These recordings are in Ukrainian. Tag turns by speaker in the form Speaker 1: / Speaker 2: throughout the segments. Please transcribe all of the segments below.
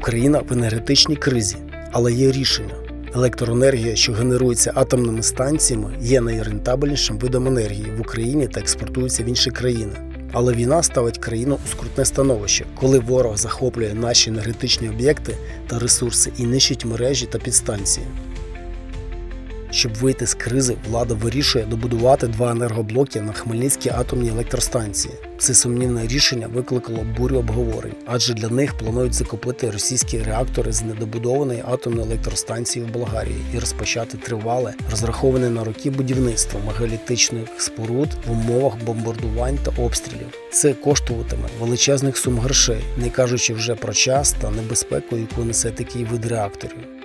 Speaker 1: Україна в енергетичній кризі, але є рішення. Електроенергія, що генерується атомними станціями, є найрентабельнішим видом енергії в Україні та експортується в інші країни. Але війна ставить країну у скрутне становище, коли ворог захоплює наші енергетичні об'єкти та ресурси і нищить мережі та підстанції. Щоб вийти з кризи, влада вирішує добудувати два енергоблоки на Хмельницькій атомній електростанції. Це сумнівне рішення викликало бурю обговорень, адже для них планують закупити російські реактори з недобудованої атомної електростанції в Болгарії і розпочати тривале, розраховане на роки будівництво мегалітичних споруд в умовах бомбардувань та обстрілів. Це коштуватиме величезних сум грошей, не кажучи вже про час та небезпеку, яку несе такий вид реакторів.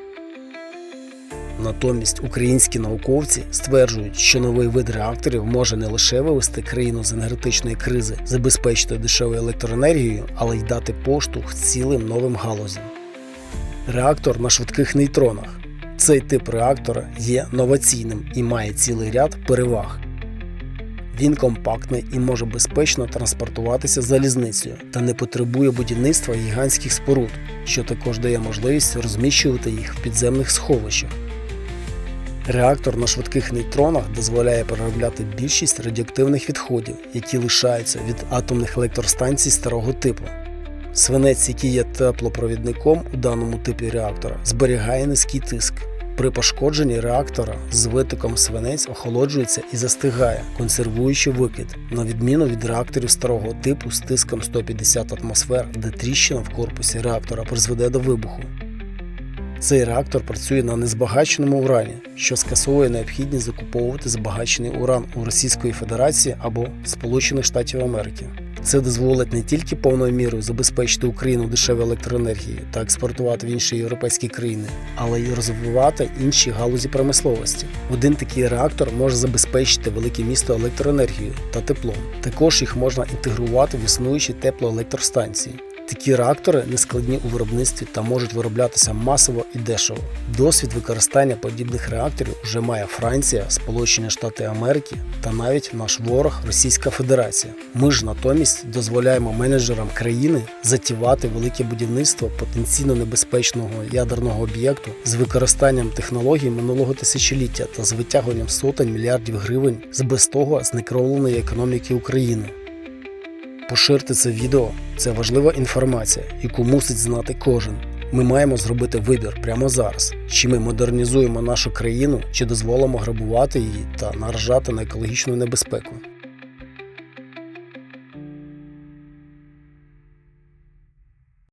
Speaker 1: Натомість українські науковці стверджують, що новий вид реакторів може не лише вивести країну з енергетичної кризи, забезпечити дешевою електроенергією, але й дати поштовх цілим новим галузям. Реактор на швидких нейтронах. Цей тип реактора є новаційним і має цілий ряд переваг. Він компактний і може безпечно транспортуватися залізницею та не потребує будівництва гігантських споруд, що також дає можливість розміщувати їх в підземних сховищах. Реактор на швидких нейтронах дозволяє переробляти більшість радіоактивних відходів, які лишаються від атомних електростанцій старого типу. Свинець, який є теплопровідником у даному типі реактора, зберігає низький тиск. При пошкодженні реактора з витоком свинець охолоджується і застигає, консервуючи викид, на відміну від реакторів старого типу з тиском 150 атмосфер, де тріщина в корпусі реактора призведе до вибуху. Цей реактор працює на незбагаченому урані, що скасовує необхідність закуповувати збагачений уран у Російської Федерації або Сполучених Штатів Америки. Це дозволить не тільки повною мірою забезпечити Україну дешевою електроенергією та експортувати в інші європейські країни, але й розвивати інші галузі промисловості. Один такий реактор може забезпечити велике місто електроенергією та теплом. Також їх можна інтегрувати в існуючі теплоелектростанції. Такі реактори нескладні у виробництві та можуть вироблятися масово і дешево. Досвід використання подібних реакторів вже має Франція, Сполучені Штати Америки та навіть наш ворог Російська Федерація. Ми ж натомість дозволяємо менеджерам країни затівати велике будівництво потенційно небезпечного ядерного об'єкту з використанням технологій минулого тисячоліття та з витягуванням сотень мільярдів гривень з без того знекровленої економіки України. Поширте це відео. Це важлива інформація, яку мусить знати кожен. Ми маємо зробити вибір прямо зараз. Чи ми модернізуємо нашу країну, чи дозволимо грабувати її та наражати на екологічну небезпеку.